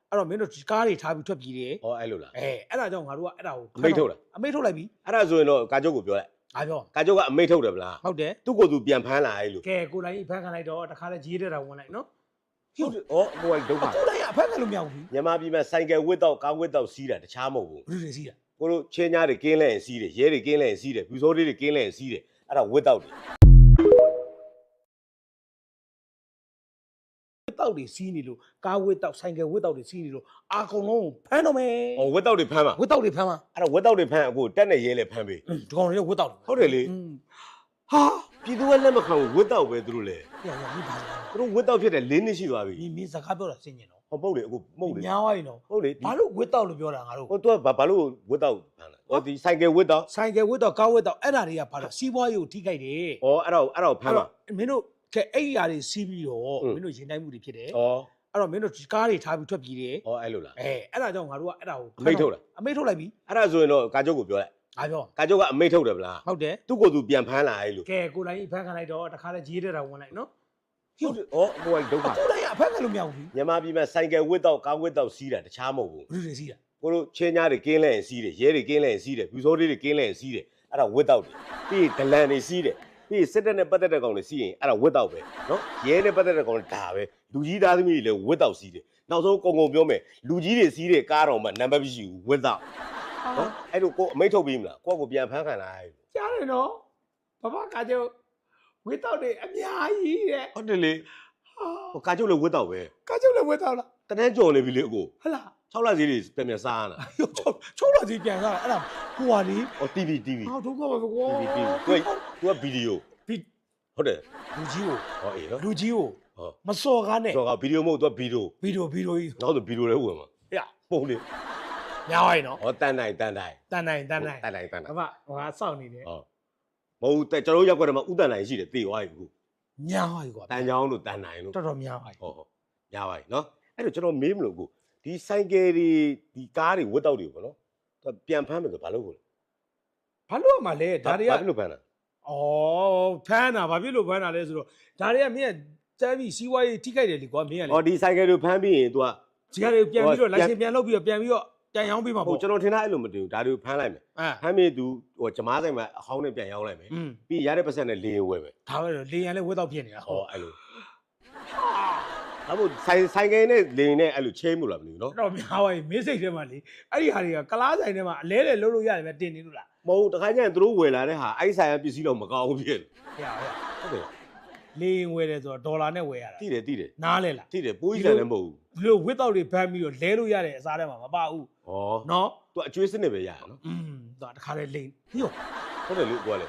အဲ့တော့မင်းတို့ကားတွေထားပြီးထွက်ပြေးတယ် ဩအဲ့လိုလား အဲအဲ့ဒါကြောင့်ငါတို့ကအဲ့ဒါကို အမိန့်ထုတ်လား အမိတ်ထုတ်လိုက်ပြီ အဲ့ဒါဆိုရင်တော့ကာချုပ်ကိုပြောလိုက် ငါပြော ကာချုပ်ကအမိတ်ထုတ်တယ်ဗလား ဟုတ်တယ် သူ့ကိုယ်သူပြန်ဖမ်းလာအဲ့လို ကဲကိုလိုင်းကြီးဖမ်းခံလိုက်တော့တခါလဲကြီးတဲ့တာဝင်လိုက်နော် ဟုတ်တယ်ဩဟိုကဒုက္ခကိုလိုင်းကအဖမ်းခံလို့မရဘူးမြန်မာပြည်မှာဆိုင်ကယ်ဝက်တောက်ကားဝက်တောက်စီးတာတခြားမဟုတ်ဘူးဘယ်လိုလဲစီးတာကိုတို့ချင်းညားတွေကင်းလဲရင်စီးတယ်ရဲတွေကင်းလဲရင်စီးတယ်ဘူစိုးလေးတွေကင်းလဲရင်စီးတယ်အဲ့ဒါဝက်တောက်တယ်ဝစ်တောက်တွေစီးနေလို့ကားဝစ်တောက်ဆိုင်ကယ်ဝစ်တောက်တွေစီးနေလို့အာကုံလုံးကိုဖမ်းတော့မယ်ဩဝက်တောက်တွေဖမ်းပါဝစ်တောက်တွေဖမ်းမှာအဲ့ဒါဝက်တောက်တွေဖမ်းအခုတက်နဲ့ရဲလဲဖမ်းပေးအင်းဒီကောင်တွေကဝစ်တောက်တွေဟုတ်တယ်လေอืม ဟာ ပြည်သူကလက်မခံဘူးဝက်တောက်ပဲသူတို့လေ ပြောရမိပါလား သူတို့ဝက်တောက်ဖြစ်တဲ့၄နှစ်ရှိသွားပြီ မင်းမင်းစကားပြောတာစင်ကျင်တော့ ဟောပုတ်လေအခုမှုတ်လေ ညာဝိုင်းတော့ ဟုတ်လေ ဘာလို့ဝစ်တောက်လို့ပြောတာငါတို့ ဟိုသူကဘာဘာလို့ဝက်တောက်ဖမ်းလဲဟောဒီဆိုင်ကယ်ဝက်တောက် ဆိုင်ကယ်ဝစ်တော့ကားဝစ်တော့အဲ့ဒါတွေကဘာလို့စီးပွားရေးကိုထိခိုက်တယ် ဩအဲ့ဒါအဲ့ဒါဖမ်းပါ မင်းတို့ကဲအဲ့ဒီຢာတွေစီးပြီးတော့ อืม မင်းတို့ရင်တိုင်းမှုတွေဖြစ်တယ် ဩ အဲ့တော့မင်းတို့ကားတွေထားပြီးထွက်ပြေးတယ် ဩအဲ့လိုလား အဲအဲ့ဒါကြောင့်ငါတို့ကအဲ့ဒါကို အမိန့်ထုတ်လား အမိတ်ထုတ်လိုက်ပြီ အဲ့ဒါဆိုရင်တော့ကာချုပ်ကိုပြောလိုက် ငါပြောကာချုပ်ကအမိတ်ထုတ်တယ်ဗလားဟုတ်တယ်သူ့ကိုယ်သူပြန်ဖမ်းလာအဲ့လိုကဲကိုလိုင်းကြီးဖမ်းခံလိုက်တော့တခါလဲကြီးတဲ့တာဝင်လိုက်နော်ဟုတ်တယ်ဩဟိုကဒုက္ခကိုလိုင်းကအဖမ်းခံလို့မရဘူးမြန်မာပြည်မှာဆိုင်ကယ်ဝက်တောက်ကားဝက်တောက်စီးတာတခြားမဟုတ်ဘူးဘယ်လိုလဲစီးတာကိုတို့ချင်းညားတွေကင်းလဲရင်စီးတယ်ရဲတွေကင်းလဲရင်စီးတယ်ဘူစိုးလေးတွေကင်းလဲရင်စီးတယ်အဲ့ဒါဝက်တောက်တယ်ပြီးရင်ဒလန်တွေစီးတယ်ပြီးရင်စစ်တပ်နဲ့ပတ်သက်တဲ့ကောင်တွေစီးရင်အဲ့ဒါဝက်တောက်ပဲနော်ရဲနဲ့ပတ်သက်တဲ့ကောင်တွေဒါပဲလူကြီးသားသမီးတွေလည်းဝက်တောက်စီးတယ်နောက်ဆုံးကုံကုံပြောမယ်လူကြီးတွေစီးတဲ့ကားတော်မှနံပါတ်မရှိဘူးဝက်တောက် နော်အဲ့လိုကိုအမိတ်ထုတ်ပြီးမလားကိုကကိုပြန်ဖမ်းခံလာအဲ့လိုကြားတယ်နော်ဘဘကကြောဝစ်တော့တယ်အများကြီးတဲ့ဟုတ်တယ်လေဟာဟိုကာချုပ်လည်းဝက်တောက်ပဲကကြောလည်းဝစ်တော့လားတန်းတန်းကြော်နေပြီလေအကိုဟလား6လစီးတွေပြန်ပြန်စားရတာရုပ်ချုံချုံလာစီပြန်လာအဲ့ဒါဟိုဟာလေဟော TV TV ဟာဒုက္ခပါပဲကွာ TV TV သူကသူကဗီဒီယိုဘီဟုတ်တယ်လူကြီးကိုဟောအေးနော်လူကြီးကိုဟောမစော်ကားနဲ့ဆိုတော့ဗီဒီယိုမဟုတ်သူကဗီဒီယိုဗီဒီယိုဗီဒီယိုကြီးနောက်ဆိုဗီဒီယိုလည်းဝင်မှာရပုံလေ ညာဝိုင်းနော်ဟောတန်တိုင်းတန်တိုင်းတန်နိုင်တန်နိုင်တန်တိုင်းတန်ဘတိုင်းဘဟိုဟာစောင့်နေတယ်ဟောမဟုတ်တဲ့ကျွန်တော်တို့ရောက်ကြတယ်မှာဥတန်တိုင်းရှိတယ်တေသွားပြီအခုညာဝိုင်းကွာတန်ချောင်းတို့တန်တိုင်းတို့တော်တော်များဝိုင်းဟောဟောညာပါပြီနော်အဲ့တော့ကျွန်တော်မေးမလို့ကိုဒီဆိုင်ကယ်တွေဒီကားတွေဝတ်တောက်တွေပေါ့နော်သူပြန်ဖမ်းမယ်ဆိုဘာလို့ကိုလဲဘာလို့မှလဲဒါတွေကဘာဖြစ်လို့ဖမ်းတာဩဖမ်းတာဘာဖြစ်လို့ဖမ်းတာလဲဆိုတော့ဒါတွေကမင်းကတဲပြီးစီးပွားရေးထိခိုက်တယ်လေကွာမင်းကလေဟောဒီဆိုင်ကယ်တွေဖမ်းပြီးရင် तू ကဒီကတွေပြန်ပြီးတော့ဟိုလိုင်စင်ပြန်လုပ်ပြီးတော့ပြန်ပြီးတော့ တန်ရောင်းပေးမှာ ဟို ပေါ့ ကျွန်တော်ထင်တာအဲ့လိုမတင်ဘူးဒါတွေကိုဖမ်းလိုက်မယ် အာ ဖမ်းပြီး तू ဟိုဂျမားဆိုင်မှာအဟောင်းနဲ့ပြန်ရောင်းလိုက်မယ် อืม ပြီးရတဲ့ပတ်စံနဲ့လေဝယ်မယ် ဒါပဲတော့လေရန်လည်းဝက်တော့ဖြစ်နေတာ ဟောအဲ့လိုအမို့ဆိုင်ဆိုင်ကယ်နဲ့လေနဲ့အဲ့လိုချင်းမှုလားမသိဘူးနော် တော့များဝိုင်းမင်းစိတ်ထဲမှာလေအဲ့ဒီဟာတွေကကလားဆိုင်ထဲမှာအလဲလဲလုံးလို့ရတယ်ပဲတင်နေလို့လား မဟုတ်တခါကျရင်သူတို့ဝယ်လာတဲ့ဟာအဲ့ဆိုင်ကပစ္စည်းတော့မကောင်းဘူးဖြစ် ဟရဟရ ဟုတ်တယ် လေရင်ဝယ်တယ်ဆိုတော့ဒေါ်လာနဲ့ဝယ်ရတာ တိတယ်တိတယ် နားလဲလား တိတယ်ပိုးကြီးတယ်လည်းမဟုတ်ဘူး ဒီလိုဝက်တော့တွေဖမ်းပြီးတော့လဲလို့ရတဲ့အစားထဲမှာမပါဘူး ဩ နော် သူအကျွေးစနစ်ပဲရရနော် อืมတော့တခါလေလိမ့်ဟို ဟုတ်တယ်လေကိုကလေ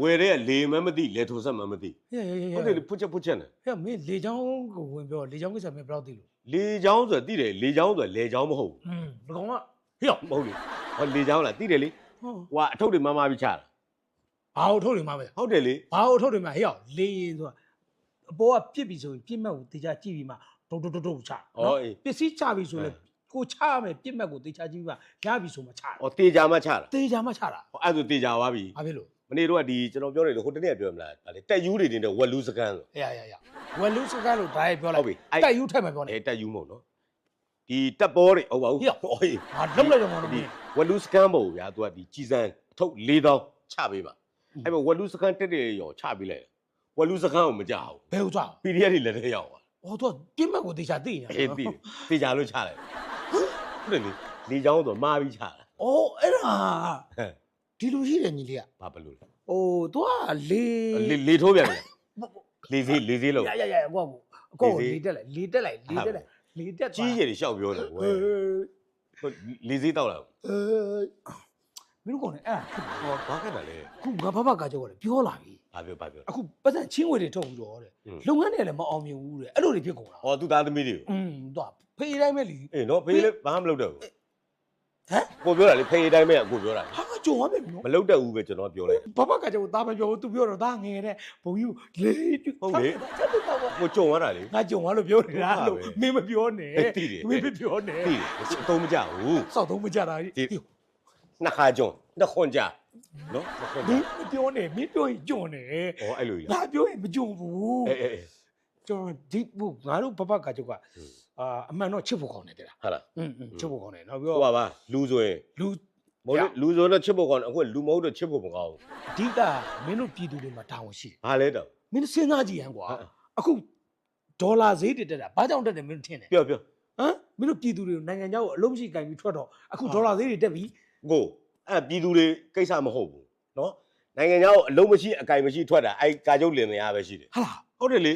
ဝယ်တဲ့လေမမသိလေထုံဆက်မမသိ ဟဲ့ဟဲ့ဟဲ့ ဟုတ်တယ်လေဖွချက်ဖွချက်နဲ့ ဟဲ့မင်းလေချောင်းကိုဝင်ပြောလေချောင်းကိစ္စမင်းဘယ်တော့သိလို့ လေချောင်းဆိုတာတိတယ်လေချောင်းဆိုတာလေချောင်းမဟုတ်ဘူး อืมဒီကောင်ကဟဲ့ မဟုတ်လေဟောလေချောင်းလားတိတယ်လေ ဟော ဟွာအထုပ်တွေမမပြီးချတာ ဘာလို့ထုတ်နေမှာပဲ ဟုတ်တယ်လေ ဘာလို့ထုတ်နေမှာဟဲ့လေရင်ဆိုတာအပေါ်ကပြစ်ပြီဆိုရင်ပြစ်မဲ့ကိုတေချာကြည့်ပြီးမှ ဒုတ်ဒုတ်ဒုတ်ဒုတ်ချဩအေးပစ္စည်းချပြီဆိုလဲကိုချရမယ်ပြစ်မဲ့ကိုတေချာကြီးပါရပြီဆိုမှချတာဩတေချာမှချတာတေချာမှချတာဟောအဲ့ဒါဆိုတေချာသွားပြီဘာဖြစ်လို့မနေ့တော့ကဒီကျွန်တော်ပြောနေလို့ဟိုတနေ့ကပြောမလားဒါလေတက်ယူတွေနေတဲ့ဝက်လူစကန်ဆိုအေးရရရဝယ်လူစကားလို့ဒါရိုက်ပြောလိုဟုတ်က်ပြီအဲ့တက်ယူထက်မှပြောနေအဲတက်ယူမဟုတ်နော်ဒီတက်ပေါ်တွေဟုတ်ပါဘူးဟေ့ဟေးငါလုံးလိုက်တော့မလို့ဒီဝက်လူစကန်ပေါ့ဗျာသူကဒီကြီးစံအထုပ်၄တောင်းချပေးပါအဲ့မဲ့ဝက်လူစကန်တက်တဲ့ရောချပေးလိုက်ဝက်လူစကန်ကိုမကြဘူးဘယ်ဟုတ်သွား PDF တွေလက်ထဲရောက်သွား ဟောသူကပြင်းမှတ်ကိုတေချာသိနေတာအေးသိတယ်သေချာလို့ချလိုက်ဟုတ်တယ်လေလေချောင်းဆိုမာပြီးချတာအိုးအဲ့ဒါဟမ်ဒီလိုရှိတယ်ညီလေးကဘာဘလို့လဲဟိုသူကလေလေလေထိုးပြန်ပြီလေစေးလေစေးလို့ရရရအကောက်ကိုအကောက်ကိုလေတက်လိုက်လေတက်လိုက်လေတက်လိုက်လေတက်သွားကြီးကြီးတွေရှောက်ပြောတယ်ဝဲဟိုလေစေးတောက်လာဘူးအဲ မင်းတို့ကောင်လည်းအဲ့ဒါဟောဘာခက်တာလဲအခုငါဘဘကကြောက်ကလည်းပြောလာပြီဘာပြောဘာပြောအခုပတ်စံချင်းဝေတွေထုတ်ပြီးတော့တဲ့လုပ်ငန်းတွေလည်းမအောင်မြင်ဘူးတဲ့အဲ့လိုတွေဖြစ်ကုန်တာဟောသူ့သားသမီးတွေကိုอืมသူကဖေးတိုင်းပဲလीအေးနော်ဖေးလေးဘာမှမလုပ်တော့ဘူးဟမ်ကိုပြောတာလေဖေးတိုင်းပဲအကိုပြောတာလေဟာကြုံရမယ်နော်မလုပ်တော့ဘူးပဲကျွန်တော်ပြောလိုက်ဘဘကကြောက်သားမပြောဘူးသူပြောတော့သားငယ်တဲ့ဘုံကြီးလေးဟုတ်လေကိုကြုံရတာလေငါကြုံရလို့ပြောနေတာလို့မင်းမပြောနဲ့မင်းမပြောနဲ့တိတယ်အသုံးမကြဘူးစောက်သုံးမကြတာကြီး နှစ်ခါကြုံနှစ်ခွန်ကြနော်နှစ်ခွန်မကြင်းမပြောနဲ့မင်းပြောရင်ကြုံနေဟောအဲ့လိုကြီးငါပြောရင်မကြုံဘူးအေးအေးကျွန်တော်ဒီဘုငါတို့ဘဘကကြောက်ကဟွန်းအာအမှန်တော့ချစ်ဖို့ကောင်းတယ်တဲ့လားဟာလားอืมချစ်ဖို့ကောင်းတယ်နောက်ပြီးဟိုတော့ပါပါလူဆိုရင်လူ မဟုတ်လေလူဆိုတော့ချစ်ဖို့ကောင်းတယ်အခုလူမဟုတ်တော့ချစ်ဖို့မကောင်းဘူးအဓိကမင်းတို့ပြည်သူတွေမှာတာဝန်ရှိတယ်ဘာလဲတော့ မင်းတို့စဉ်းစားကြည့်ရန်ကွာဟာအခုဒေါ်လာဈေးတက်တက်တာဘာကြောင့်တက်တယ်မင်းတို့ထင်တယ်ပြောပြောဟမ်မင်းတို့ပြည်သူတွေကိုနိုင်ငံခြားကိုအလုံးမရှိကင်ပြီးထွက်တော့အခုဒေါ်လာဈေးတွေတက်ပြီ ကိုအဲ့ပြည်သူတွေကိစ္စမဟုတ်ဘူးနော်နိုင်ငံခြားကိုအလုံးမရှိအကင်မရှိထွက်တာအဲ့ကာကျုပ်လင်မယားပဲရှိတယ်ဟာလားဟုတ်တယ်လေ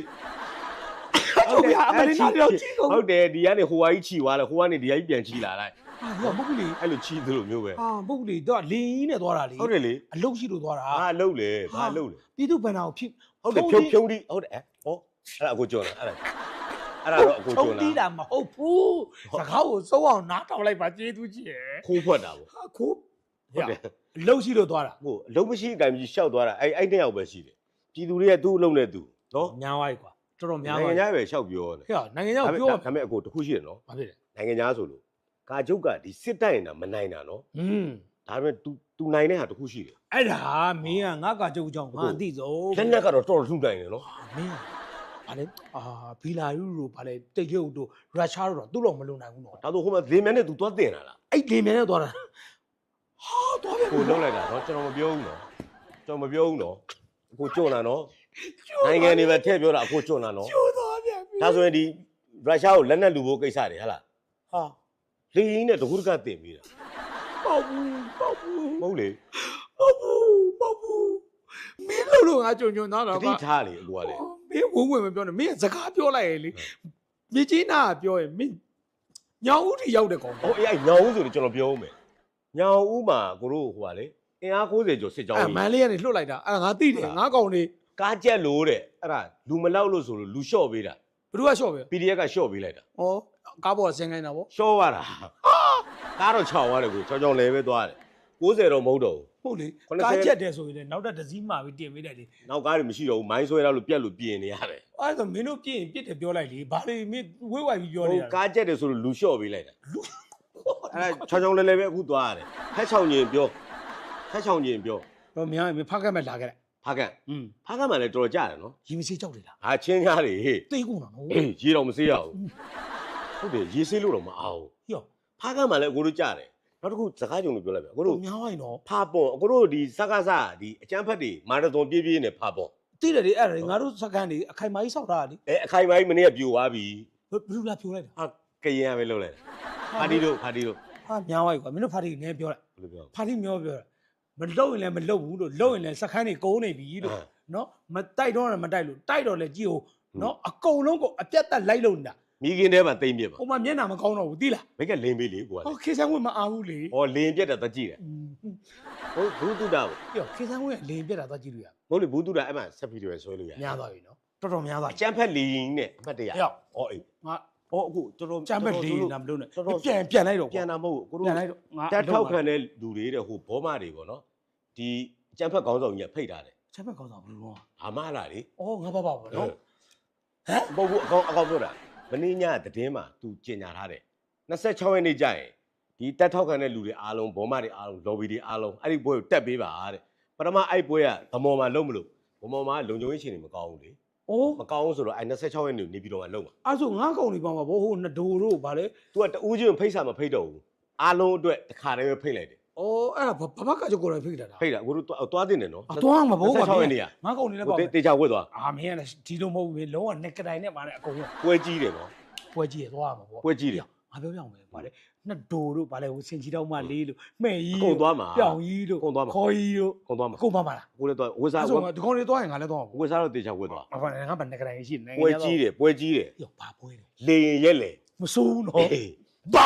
ဟုတ်ဗျာအမလေးနောက်တော့ကြည့်ကုန်ဟုတ်တယ်ဒီကနေဟိုဟာကြီးခြီသွားတယ်ဟိုကနေဒီဟာကြီးပြန်ခြီလာလိုက်ဟာဒီကမဟုတ်ဘူးလေအဲ့လိုခြီသလိုမျိုးပဲဟာမဟုတ်ဘူးလေတော့လင်းကြီးနဲ့သွားတာလေဟုတ်တယ်လေအလုံးရှိလို့သွားတာဘာလုပ်လဲဘာလုပ်လဲပြည်သူဗန်နာကိုဖြစ်ဟုတ်တယ်ဖြုံဖြုံဒီဟုတ်တယ်ဟောအဲ့ဒါအကိုကြော်လားအဲ့ဒါ အဲ့ဒါတော့အကို ထုံ ကြော် တီး လား တာမဟုတ်ဘူးစကားကိုစိုးအောင်နားထောင်လိုက်ပါကျေးဇူးကြီးရယ် ခိုးဖွက်တာပေါ့ ဟာခိုး ဟုတ်တယ် အလုံးရှိလို့သွားတာ ကိုအလုံးမရှိအကင်မရှိရှောက်သွားတာအဲ့အဲ့တစ်ယောက်ပဲရှိတယ်ပြည်သူတွေကသူ့အလုံးနဲ့သူနော် များသွားပြီကွာတော်တော်များ နို သွား င်ငံ ပြီ ခြားပဲရှောက်ပြောတယ် ဟဲ့နိုင်ငံခြားကိုပြော ဒါပေမဲ့အကိုတခုရှိတယ်နော် ဘာဖြစ်လဲ နိုင်ငံခြားဆိုလို့ကာကျုပ်ကဒီစစ်တိုင်တာမနိုင်တာနော် อืม ဒါပေမဲ့ तू तू နိုင်တဲ့ဟာတခုရှိတယ် အဲ့ဒါမင်းကငါကကြုတ်ကြောင်ငါအသိဆုံး လက်နက်ကတော့တော်တော်ထုတိုင်တယ်နော် မင်း ဘာလဲအာဘီလာယူတို့ဘာလဲတိတ်ရုပ်တို့ရုရှားတို့တော့သူ့တော့မလုံနိုင်ဘူးနော်ဒါဆိုဟိုမှာလေမြန်နဲ့ तू သွားတင်လာလားအဲ့လေမြန်နဲ့သွားတာဟာသွားပြီကိုလုံးလိုက်တာနော်ကျွန်တော်မပြောဘူးနော်ကျွန်တော်မပြောဘူးနော်ကိုကြွတာနော်နိုင်ငံတွေပဲထည့်ပြောတာကိုကြွတာနော်ကျိုးသွားပြန်ပြီဒါဆိုရင်ဒီရုရှားကိုလက်နက်လူဖို့ကိစ္စတွေဟဟလားဟာလေရင်နဲ့တခုတကတင်ပြီးတာပေါ့ဘူးပေါ့ဘူးမဟုတ်လေပေါ့ဘူးပေါ့ဘူးမင်းလို့လို့ငါကြုံကြုံသားတတော့ကတိထားလေအကိုကလေ မင်းဝင်ဝင်မပြောနဲ့မင်းကစကားပြောလိုက်ရလေမြေကြီးနာကပြောရင်မင်းညောင်ဦးထိရောက်တဲ့ကောင်ဟိုအေးအဲ့ညောင်ဦးဆိုတော့ကျွန်တော်ပြောဦးမယ်ညောင်ဦးမှာကိုတို့ဟိုကလေအင်အား90ကျော်စစ်ကြောင်းအဲ့ကြီးမန်လေးကနေလွတ်လိုက်တာအဲ့ငါသိတယ်ငါကောင်လေးကားကြက်လို့တဲ့အဲ့ဒါလူမလောက်လို့ဆိုလို့လူလျှော့ပေးတာဘယ်သူကရှော့ပဲ PDF ကလျှော့ပေးလိုက်တာဩကားပေါ်ဆင်းခိုင်းတာဗော လျှော့ရတာကားတော့6သွားတယ်ကိုချောင်းချောင်းလဲပဲသွားတယ် 90တော့မဟုတ်တော့ဘူး ဟုတ်လေ80 ကားချက်တယ်ဆိုရင်လည်းနောက်တစ်စည်းမှာပြီးတင်ပေးတယ်လေနောက်ကားတွေမရှိတော့ဘူးမိုင်းဆွဲတော့လို့ပြက်လို့ပြင်နေရတယ်အဲ့ဒါမင်းတို့ပြင်းရင်ပြစ်တယ်ပြောလိုက်လေဘာလို့မင်းဝေးဝိုက်ပြီးပြောဟိုနေတာကားကြက်တယ်ဆိုလို့လူလျှော့ပေးလိုက်တာအဲ့ဒါချောင်းချောင်းလဲလဲပဲအခုသွားရတယ်ဖက်ချောင်းချင်းပြောဖက်ချောင်းချင်းပြောတော့မြန်မင်းဖားကက်မဲ့လာခဲ့တယ်ဖားကန်อืมဖားကန်မှလည်းတော်တော်ကြတယ်နော်ရီမစေးကြောက်လေလားဟာချင်းကားတွေဟေးသိကုန်တာနော်အေးရေတော့မစေးရဘူးဟုတ်တယ်ရေစေးလို့တော့မအောင်ဟေ့ဖားကန်မှလည်းအကိုတို့ကြတယ် နောက်တစ်ခုစကားကြုံလို့ပြောလိုက်ပြီအကိုတို့တို့များဝိုင်းတော့ဖာပွန်အကိုတို့ဒီစကားစဒီအကျန်းဖက်တွေမာရသွန်ပြေးပြေးနဲ့ဖာပွန်သိတယ်လေအဲ့ဒါလေငါတို့စကန်တွေအခိုင်မာကြီးစောက်ထားတာလေအဲအခိုင်ပိုင်းမနေ့ကပြိုသွားပြီဘယ်လိုလာပြောလိုက်တာဟာကရင်ရပဲလုပ်လိုက်ဖာတီတို့ဖာတီတို့ဟာများဝိုင်းကွာမင်းတို့ဖာတီနည်းပြောလိုက်ဘယ်လိုပြောဖာတီမျောပြောတာမလုံရင်လည်းမလုံဘူးလို့လုံရင်လည်းစကန်တွေကုန်းနေပြီလို့နော်မတိုက်တော့လည်းမတိုက်လို့တိုက်တော့လည်းကြည့်ဦးနော်အကုန်လုံးကိုအပြတ်တက်လိုက်လို့နေတာ မိခင်ထဲမှာတိမ့်ပြစ်ပါဟိုမှာမျက်နှာမကောင်းတော့ဘူးသိလားဘိတ်ကလင်းပေးလေကိုကလေဟောခေဆန်းဝင်မအားဘူးလေဟောလင်းပြက်တာတကြည့်တယ်อืมဟုတ်ဘူးတူတာပြောခေဆန်းဝင်ကလေပြက်တာတော့ကြည့်လို့ရဟုတ်လေဘူးတူတာအဲ့မှာဆက်ပြီးတော့ဆွဲလို့ရများသွားပြီနော်တော်တော်များသွားအကျန်းဖက်လင်းနဲ့အမှတ်တရဟဲ့ဟောအေးငါဟောအခုတော်တော်ကြမ်းမဲ့လေတော်လာမလို့နဲ့တော်တော်ပြန်ပြန်လိုက်တော့ပြန်တာမဟုတ်ဘူးကိုပြန်တို့လိုက်တော့ငါတက်ထောက်ခံတဲ့လူတွေတဲ့ဟိုဘောမတွေပေါ့နော်ဒီအကျန်းဖက်ခေါင်းဆောင်ကြီးကဖိတ်ထားတယ်ချက်မဲ့ကောင်းဆောင်ဘယ်လိုလုပ်ဘာမှလာလေအော်ငါပါပါဘောနော်ဟမ်မဟုတ်ဘူးအကောင်အကောင်ပြောတာ မင်းညတည်င်းမှာ तू ကျင်ညာထားတယ်26ရက်နေ့ကျရင်ဒီတက်ထောက်ခံတဲ့လူတွေအားလုံးဘောမတွေအားလုံး lobby တွေအားလုံးအဲ့ဒီပွဲကိုတက်ပေးပါတဲ့ပထမအဲ့ပွဲကဗမော်မှာလုံးမလို့ဗမော်မှာလုံခြုံရေးရှင်တွေမကောင်းဘူးလေအိုးမကောင်းဘူးဆိုတော့အဲ့26ရက်နေ့ကိုနေပြည်တော်မှာလုံးပါအဲ့ဆိုငါးကောင်တွေပါမှာဗောဟိုနဒိုတို့ဗာလေ तू ကတူးချင်းဖိတ်စာမဖိတ်တော့ဘူးအားလုံးအတွက်တစ်ခါတည်းပဲဖိတ်လိုက်တယ် အိုးအဲ့ဒါဘဘကကြောက်ကိုယ်တိုင်ဖိတ်တာလားဖိတ်တာကိုတို့သွားတင်တယ်နော်အသွားမှာဗော26ရက်နေ့ကငါးကောင်တွေလည်းပါတေမယ်တေချာဝတ်သွားအာမင်းကလည်းဒီလိုမဟုတ်ဘူးလေလုံးဝနက်ကတိုင်နဲ့ပါနဲ့အကုန်လုံးပွဲကြီးတယ်နော်ပွဲကြီးရသွားမှာဗောပွဲကြီးတယ်ငါပြောပြအောင်ပဲဗာလေနဒိုတို့ဗာလေဟိုစင်ကြီးတော့မှလေးလို့မဲ့အကြီးကုန်သွားမှာပြောင်ကြီးတို့အကုန်သွားမှာခေါ်ကြီးတို့ကုန်သွားမှာအကုန်ပါပါလားကိုလည်းသွားဝတ်စားအဲ့ဆိုငါဒီကောင်တွေသွားရင်ငါလည်းသွားမှာဝတ်စားတော့တေချာဝတ်သွားဘာလဲငါဗနက်ကတိုင်ရှိနေပွဲကြီးတယ်ပွဲကြီးတယ်ရောဘာပွဲလဲလေရင်ရက်လေမစိုးဘူးနော်အေးဘာ